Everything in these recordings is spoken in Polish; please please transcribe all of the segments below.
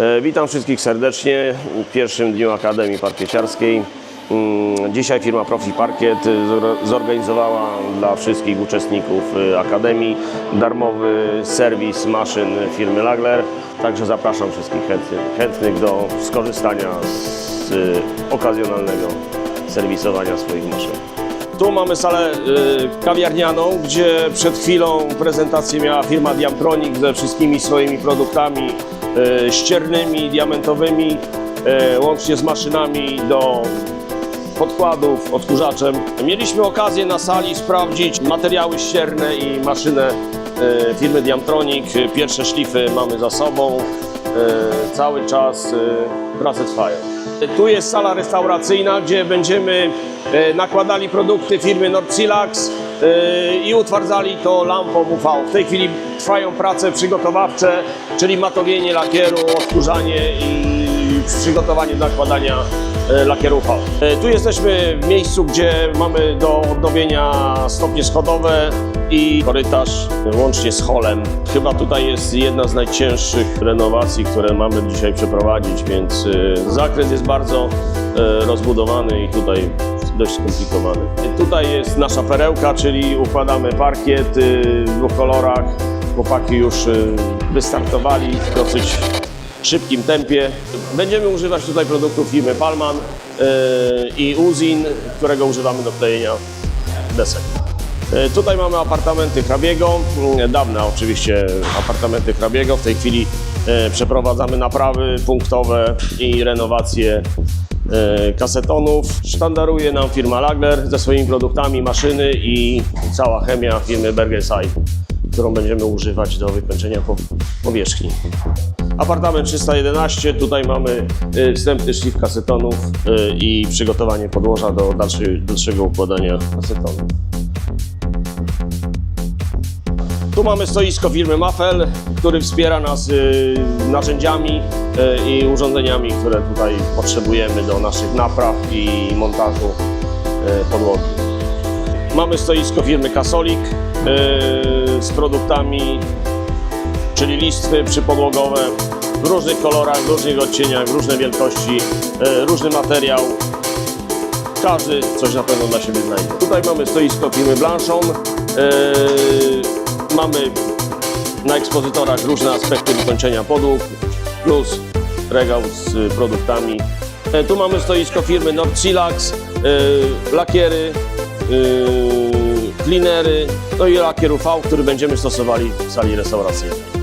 E, Witam wszystkich serdecznie w pierwszym dniu Akademii Parkieciarskiej. Mm, Dzisiaj firma Profi Parkiet zor- zorganizowała dla wszystkich uczestników e, Akademii darmowy serwis maszyn firmy Lagler. Także zapraszam wszystkich chętnych, do skorzystania z e, okazjonalnego serwisowania swoich maszyn. Tu mamy salę y, kawiarnianą, gdzie przed chwilą prezentację miała firma Diamtronic ze wszystkimi swoimi produktami y, ściernymi, diamentowymi, y, łącznie z maszynami do podkładów, odkurzaczem. Mieliśmy okazję na sali sprawdzić materiały ścierne i maszynę y, firmy Diamtronic. Pierwsze szlify mamy za sobą. Cały czas prace trwają. Tu jest sala restauracyjna, gdzie będziemy e, nakładali produkty firmy Nordsilax e, i utwardzali to lampą UV. W tej chwili trwają prace przygotowawcze, czyli matowienie lakieru, odkurzanie i przygotowanie do nakładania e, lakieru UV. E, Tu jesteśmy w miejscu, gdzie mamy do odnowienia stopnie schodowe i korytarz łącznie z holem. Chyba tutaj jest jedna z najcięższych renowacji, które mamy dzisiaj przeprowadzić, więc zakres jest bardzo rozbudowany i tutaj dość skomplikowany. Tutaj jest nasza perełka, czyli układamy parkiet y, w dwóch kolorach. Chłopaki już y, wystartowali w dosyć szybkim tempie. Będziemy używać tutaj produktów firmy Palman y, i Uzin, którego używamy do klejenia desek. Tutaj mamy apartamenty hrabiego, dawne oczywiście apartamenty hrabiego. W tej chwili przeprowadzamy naprawy punktowe i renowacje kasetonów. Sztandaruje nam firma Lagler ze swoimi produktami, maszyny i cała chemia firmy Bergesai, którą będziemy używać do wykończenia po- powierzchni. Apartament 311, tutaj mamy e, wstępny szlif kasetonów e, i przygotowanie podłoża do dalszego układania kasetonów. Tu mamy stoisko firmy Mafel, który wspiera nas y, narzędziami y, i urządzeniami, które tutaj potrzebujemy do naszych napraw i montażu y, podłogi. Mamy stoisko firmy Kasolik y, z produktami, czyli listwy przypodłogowe w różnych kolorach, w różnych odcieniach, w różnej wielkości, y, różny materiał. Każdy coś na pewno dla siebie znajdzie. Tutaj mamy stoisko firmy Blanchon. Yy, mamy na ekspozytorach różne aspekty wykończenia podłóg, plus regał z produktami. E, Tu mamy stoisko firmy Nordsilax, yy, lakiery, cleanery, no i lakier UV, który będziemy stosowali w sali restauracyjnej.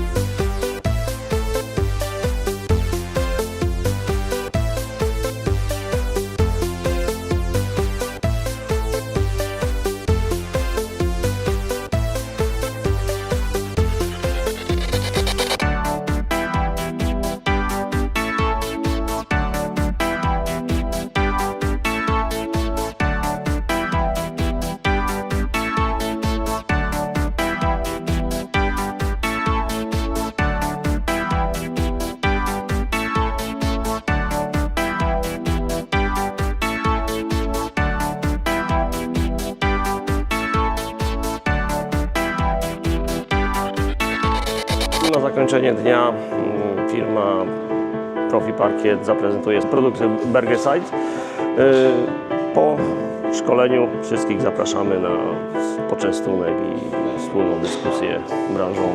Na zakończenie dnia mm, firma Profi Parkiet zaprezentuje produkty Bergeside. Y, Po szkoleniu wszystkich zapraszamy na poczęstunek i wspólną dyskusję branżową.